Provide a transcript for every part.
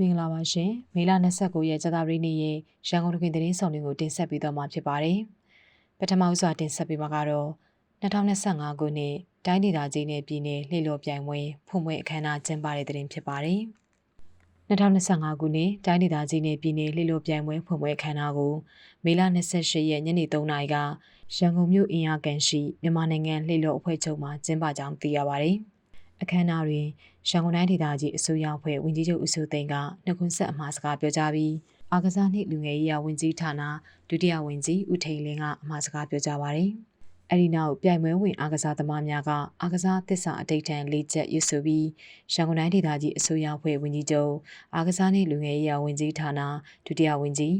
မင်္ဂလာပါရှင်မေလ29ရက်ကြာသပတေးနေ့ရဲ့ရန်ကုန်တခွင်သတင်းဆောင်တွေကိုတင်ဆက်ပေးတော့မှာဖြစ်ပါတယ်ပထမဦးစွာတင်ဆက်ပေးမှာကတော့2025ခုနှစ်တိုင်းဒေသကြီးနဲ့ပြည်နယ်လှည့်လည်ပြိုင်ပွဲဖွင့်ပွဲအခမ်းအနားကျင်းပတဲ့တဲ့တင်ဖြစ်ပါတယ်2025ခုနှစ်တိုင်းဒေသကြီးနဲ့ပြည်နယ်လှည့်လည်ပြိုင်ပွဲဖွင့်ပွဲအခမ်းအနားကိုမေလ28ရက်ညနေ3နာရီကရန်ကုန်မြို့အင်အားကန်ရှိမြန်မာနိုင်ငံလှည့်လည်အဖွဲ့ချုပ်မှကျင်းပကြောင်းသိရပါတယ် အခမ်းအနားတွင်ရန်ကုန်တိုင်းဒေသကြီးအစိုးရအဖွဲ့ဝန်ကြီးချုပ်ဦးစိုးသိန်းကနှုတ်ခွန်းဆက်အမှားစကားပြောကြားပြီးအာကစားနှင့်လူငယ်ရေးရာဝန်ကြီးဌာနဒုတိယဝန်ကြီးဦးထိန်လင်းကအမှားစကားပြောကြားပါတယ်။အဲဒီနောက်ပြိုင်ပွဲဝင်အာကစားသမားများကအာကစားသစ္စာအတိတ်ထန်လေးချက်ရွတ်ဆိုပြီးရန်ကုန်တိုင်းဒေသကြီးအစိုးရအဖွဲ့ဝန်ကြီးချုပ်အာကစားနှင့်လူငယ်ရေးရာဝန်ကြီးဌာနဒုတိယဝန်ကြီး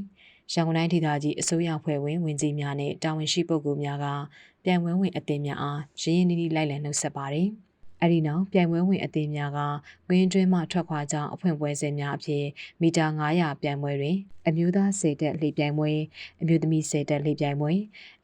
ရန်ကုန်တိုင်းဒေသကြီးအစိုးရဖွဲ့ဝင်ဝန်ကြီးများနဲ့တာဝန်ရှိပုဂ္ဂိုလ်များကပြိုင်ပွဲဝင်အသင်းများအားရင်းရင်းနှီးနှီးလိုက်လံနှုတ်ဆက်ပါတယ်။ အဲ့ဒီနောက်ပြိုင်ပွဲဝင်အသင်းများကဝင်းတွင်းမှထွက်ခွာကြောင်းအဖွင့်ပွဲစဉ်များအဖြစ်မီတာ900ပြိုင်ပွဲတွင်အမျိုးသား၁၀တက်လှေပြိုင်ပွဲအမျိုးသမီး၁၀တက်လှေပြိုင်ပွဲ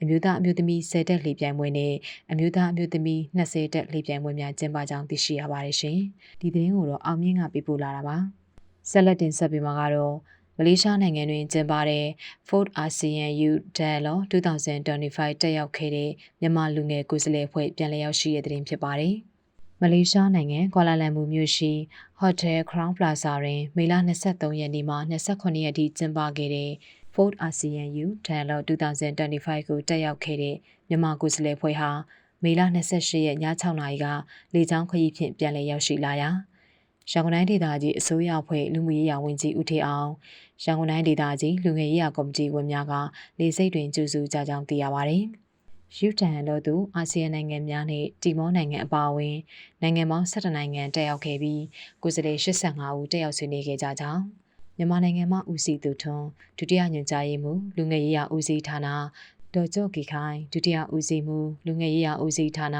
အမျိုးသားအမျိုးသမီး၁၀တက်လှေပြိုင်ပွဲနဲ့အမျိုးသားအမျိုးသမီး20တက်လှေပြိုင်ပွဲများကျင်းပကြောင်းသိရှိရပါတယ်ရှင်။ဒီသတင်းကိုတော့အောင်မြင့်ကပေးပို့လာတာပါ။ဆက်လက်တင်ဆက်ပေးမှာကတော့မလေးရှားနိုင်ငံတွင်ကျင်းပတဲ့ Ford ASEAN Youth Dialogue 2025တက်ရောက်ခဲ့တဲ့မြန်မာလူငယ်ကိုယ်စားလှယ်အဖွဲ့ပြန်လည်ရောက်ရှိတဲ့တဲ့တင်ဖြစ်ပါတယ်။ မလေးရှားနိုင်ငံကွာလာလမ်ပူမြို့ရှိ Hotel Crown Plaza တွင်မေလ23ရက်နေ့မှ28ရက်ထိကျင်းပခဲ့တဲ့ Ford ASEAN Youth Dialogue 2025ကိုတက်ရောက်ခဲ့တဲ့မြန်မာကိုယ်စားလှယ်ဖွဲ့ဟာမေလ28ရက်ည6နာရီကလေကြောင်းခရီးဖြင့်ပြန်လည်ရောက်ရှိလာရာရန်ကုန်တိုင်းဒေသကြီးအစိုးရအဖွဲ့လူမှုရေးရာဝန်ကြီးဦးထေအောင်ရန်ကုန်တိုင်းဒေသကြီးလူငယ်ရေးရာကော်မတီဝင်များကလေစိတ်တွင်ကြိုဆိုကြကြောင်းသိရပါဗျ။ ယူတန်တို့သူအာဆီယံနိုင်ငံများနဲ့တီမောနိုင်ငံအပါအဝင်နိုင်ငံပေါင်း17နိုင်ငံတက်ရောက်ခဲ့ပြီးကိုယ်စားလှယ်85ဦးတက်ရောက်ဆွေးနွေးခဲ့ကြကြောင်းမြန်မာနိုင်ငံမှဦးစီးသူထွန်းဒုတိယညွှန်ကြားရေးမှူးလူငယ်ရေးရာဦးစီးဌာနဒေါ်ကျော့ကီခိုင်ဒုတိယဦးစီးမှူးလူငယ်ရေးရာဦးစီးဌာန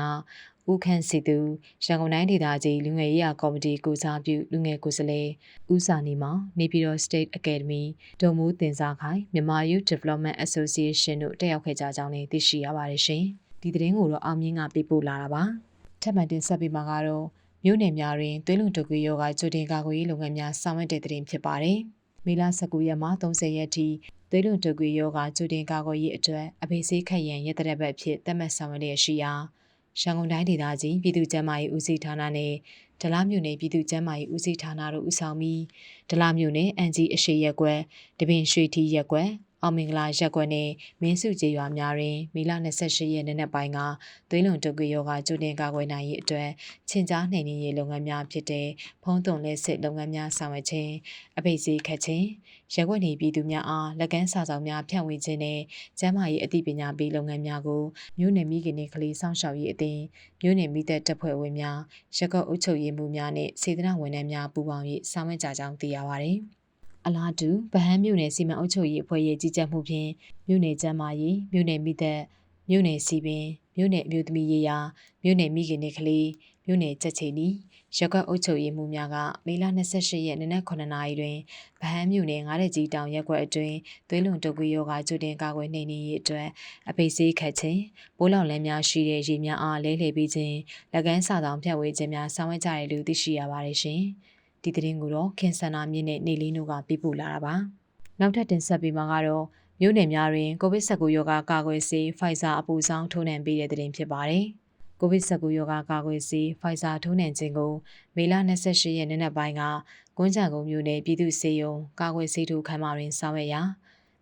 ဦးခန့်စီသူရန်ကုန်တိုင်းဒေသကြီးလူငယ်ရေးရာကော်မတီကိုစားပြုလူငယ်ကိုယ်စားလှယ်ဦးစာနီမောင်နေပြည်တော် State Academy ဒုံမူးတင်စားခိုင်မြန်မာ Youth Development Association တို့တက်ရောက်ခဲ့ကြကြောင်းလည်းသိရှိရပါတယ်ရှင်။ဒီသတင်းကိုတော့အောင်မြင့်ကပေးပို့လာတာပါ။ထပ်မံတင်ဆက်ပေးမှာကတော့မြို့နယ်များတွင်သွေးလွန်တုပ်ကွေးရောဂါကြိုတင်ကာကွယ်ရေးလုပ်ငန်းများဆောင်ရွက်တဲ့သတင်းဖြစ်ပါတယ်။မေလ19ရက်မှ30ရက်ထိသွေးလွန်တုပ်ကွေးရောဂါကြိုတင်ကာကွယ်ရေးအတွက်အဖေးဆေးခက်ရန်ရက်တဲ့ဘက်ဖြစ်သတ်မှတ်ဆောင်ရွက်လျက်ရှိရာ ရန်ကုန်တိုင်းဒေသကြီးပြည်သူ့ကျန်းမာရေးဦးစီးဌာနနဲ့ဒလမြို့နယ်ပြည်သူ့ကျန်းမာရေးဦးစီးဌာနတို့ဦးဆောင်ပြီးဒလမြို့နယ်အန်ဂျီအရှိရက်ကွယ်တပင်ရွှေထီရက်ကွယ် အောင်မင်္ဂလာရက်ကွက်နဲ့မင်းစုကျေးရွာများတွင်မေလ28ရက်နေ့နက်ပိုင်းကသွေးလွန်တုပ်ကွေရောဂါကျူတင်ကာကွယ်နိုင်ရေးအတွက်ချင်းကြားနှိမ်နင်းရေးလုပ်ငန်းများဖြစ်တဲ့ဖုံးသွန်လက်စစ်လုပ်ငန်းများဆောင်ရွက်ခြင်းအပိတ်စီခတ်ခြင်းရက်ွက်နေပြည်သူများအားလက်ကမ်းစာဆောင်များဖြန့်ဝေခြင်းနဲ့ကျန်းမာရေးအသိပညာပေးလုပ်ငန်းများကိုမြို့နယ်မိခင်တွေကလေးစောင့်ရှောက်ရေးအသင်းမြို့နယ်မိသက်တပ်ဖွဲ့ဝင်များရက်ကွက်အုပ်ချုပ်ရေးမှူးများနဲ့စေတနာဝန်ထမ်းများပူးပေါင်း၍ဆောင်ရွက်ကြကြောင်းသိရပါသည် အလားတူဗဟန်းမြို့နယ်စီမံအုပ်ချုပ်ရေးအဖွဲ့ရဲ့ကြီးကြပ်မှုဖြင့်မြို့နယ်ကျန်းမာရေးမြို့နယ်မိသက်မြို့နယ်စီပင်မြို့နယ်အမျိုးသမီးရေးရာမြို့နယ်မိခင်နေကလေးမြို့နယ်ချက်ချီနီရက်ကွက်အုပ်ချုပ်ရေးမှူးများကမေလ28ရက်နေ့နက်9နာရီတွင်ဗဟန်းမြို့နယ်ငါးတဲ့ကြီးတောင်ရက်ကွက်အတွင်းသွေးလွန်တုပ်ကွေးရောဂါကျူတင်ကာကွယ်နှိမ်နင်းရေးအတွက်အပိစေးခတ်ခြင်းပိုးလောင်လန်းများရှိတဲ့ရေများအားလဲလှယ်ပြီးခြင်းလက်ကမ်းစာဆောင်ဖြတ်ဝေခြင်းများဆောင်ရွက်ကြရလို့သိရှိရပါတယ်ရှင် ဒီသတင်းကိုတော့ခင်ဆန္ဒမြင့်နဲ့နေလင်းတို့ကပြပို့လာတာပါနောက်ထပ်တင်ဆက်ပေးမှာကတော့မြို့နယ်များတွင်ကိုဗစ် -19 ရောဂါကာကွယ်ဆေး Pfizer အပူဆောင်ထိုးနှံပေးတဲ့သတင်းဖြစ်ပါတယ်။ကိုဗစ် -19 ရောဂါကာကွယ်ဆေး Pfizer ထိုးနှံခြင်းကိုမေလ28ရက်နေ့နက်ပိုင်းကကွန်းချံကုန်းမြို့နယ်ပြည်သူ့ဆေးရုံကာကွယ်ဆေးထိုးခန်းမတွင်ဆောင်ရွက်ရာ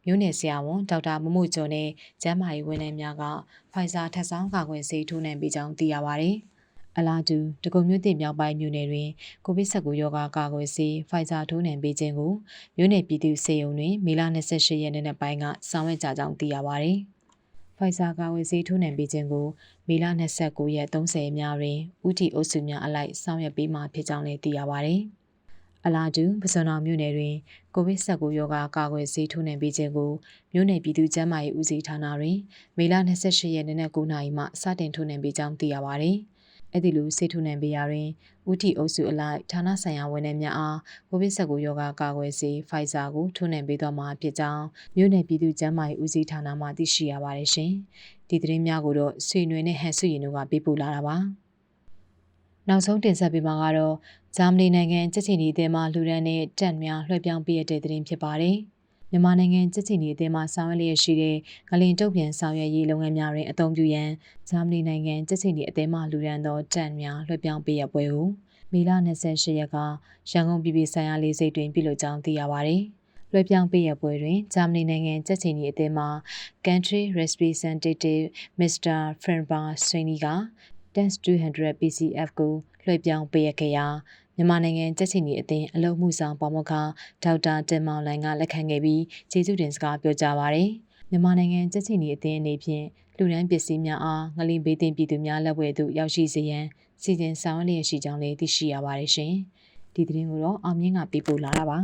မြို့နယ်ဆရာဝန်ဒေါက်တာမမို့ကျော်နဲ့ကျန်းမာရေးဝန်ထမ်းများက Pfizer ထပ်ဆောင်ကာကွယ်ဆေးထိုးနှံပေးကြောင်းသိရပါဗျ။ အလားတူတကုံမြို့တင်မြောက်ပိုင်းမြို့နယ်တွင်ကိုဗစ် -19 ရောဂါကာကွယ်ဆေး Pfizer ထိုးနှံပေးခြင်းကိုမြို့နယ်ပြည်သူ့ဆေးရုံတွင်မေလ28ရက်နေ့ပိုင်းကဆောင်ရွက်ကြကြောင်းသိရပါဗျ။ Pfizer ကာဝယ်ဆေးထိုးနှံပေးခြင်းကိုမေလ29ရက်30များတွင်ဥတီအုပ်စုများအလိုက်ဆောင်ရွက်ပေးမှာဖြစ်ကြောင်းလည်းသိရပါဗျ။အလားတူပစွန်တော်မြို့နယ်တွင်ကိုဗစ် -19 ရောဂါကာကွယ်ဆေးထိုးနှံပေးခြင်းကိုမြို့နယ်ပြည်သူ့ကျန်းမာရေးဦးစီးဌာနတွင်မေလ28ရက်နေ့နက်9:00နာရီမှစတင်ထိုးနှံပေးကြောင်းသိရပါဗျ။ အဲ့ဒီလိုဆေးထုနှံပေးရာတွင်ဦးတီအုပ်စုအလိုက်ဌာနဆိုင်ရာဝန်ထမ်းများအားကိုဗစ် -19 ရောဂါကာကွယ်ဆေး Pfizer ကိုထိုးနှံပေးတော့မှာဖြစ်ကြောင်းမြို့နယ်ပြည်သူ့ကျန်းမာရေးဦးစီးဌာနမှသိရှိရပါတယ်ရှင်။ဒီသတင်းများကိုတော့ဆွေနွေနဲ့ဟန်ဆွေရင်တို့ကပေးပို့လာတာပါ။နောက်ဆုံးတင်ဆက်ပေးမှာကတော့ဂျာမနီနိုင်ငံကြက်ချီနီအသင်းမှလူရန်နဲ့တက်များလွှဲပြောင်းပေးရတဲ့သတင်းဖြစ်ပါတယ်။ မြန်မာနိုင်ငံကြက်ချီနီအသင်းမှဆောင်ရွက်လျက်ရှိတဲ့ငလင်တုတ်ပြန်ဆောင်ရွက်ရေးလုပ်ငန်းများတွင်အသုံးပြုရန်ဂျာမနီနိုင်ငံကြက်ချီနီအသင်းမှလူရန်သောတက်များလွှဲပြောင်းပေးရပွဲကိုမေလ28ရက်ကရန်ကုန်ပြည်ပြည်ဆိုင်ရာလေဆိပ်တွင်ပြုလုပ်ကြောင်းသိရပါတယ်။လွှဲပြောင်းပေးရပွဲတွင်ဂျာမနီနိုင်ငံကြက်ချီနီအသင်းမှ Country Representative Mr. Frenbar Sweeney က Dance 200 PCF ကိုလွှဲပြောင်းပေးရခဲ့ရာ မြန်မာနိုင်ငံကြက်ချီနီအသင်းအလုံးမှုဆောင်ပေါမခဒေါက်တာတင်မောင်လိုင်ကလက်ခံခဲ့ပြီးကျေးဇူးတင်စကားပြောကြားပါရယ်မြန်မာနိုင်ငံကြက်ချီနီအသင်းအနေဖြင့်လူရန်ပစ္စည်းများအားငလင်ဘေးတင်ပြည်သူများလက်ဝဲသို့ရောက်ရှိစေရန်စီစဉ်ဆောင်ရွက်လျက်ရှိကြောင်းလည်းသိရှိရပါတယ်ရှင်ဒီသတင်းကိုတော့အောင်မြင့်ကပေးပို့လာတာပါ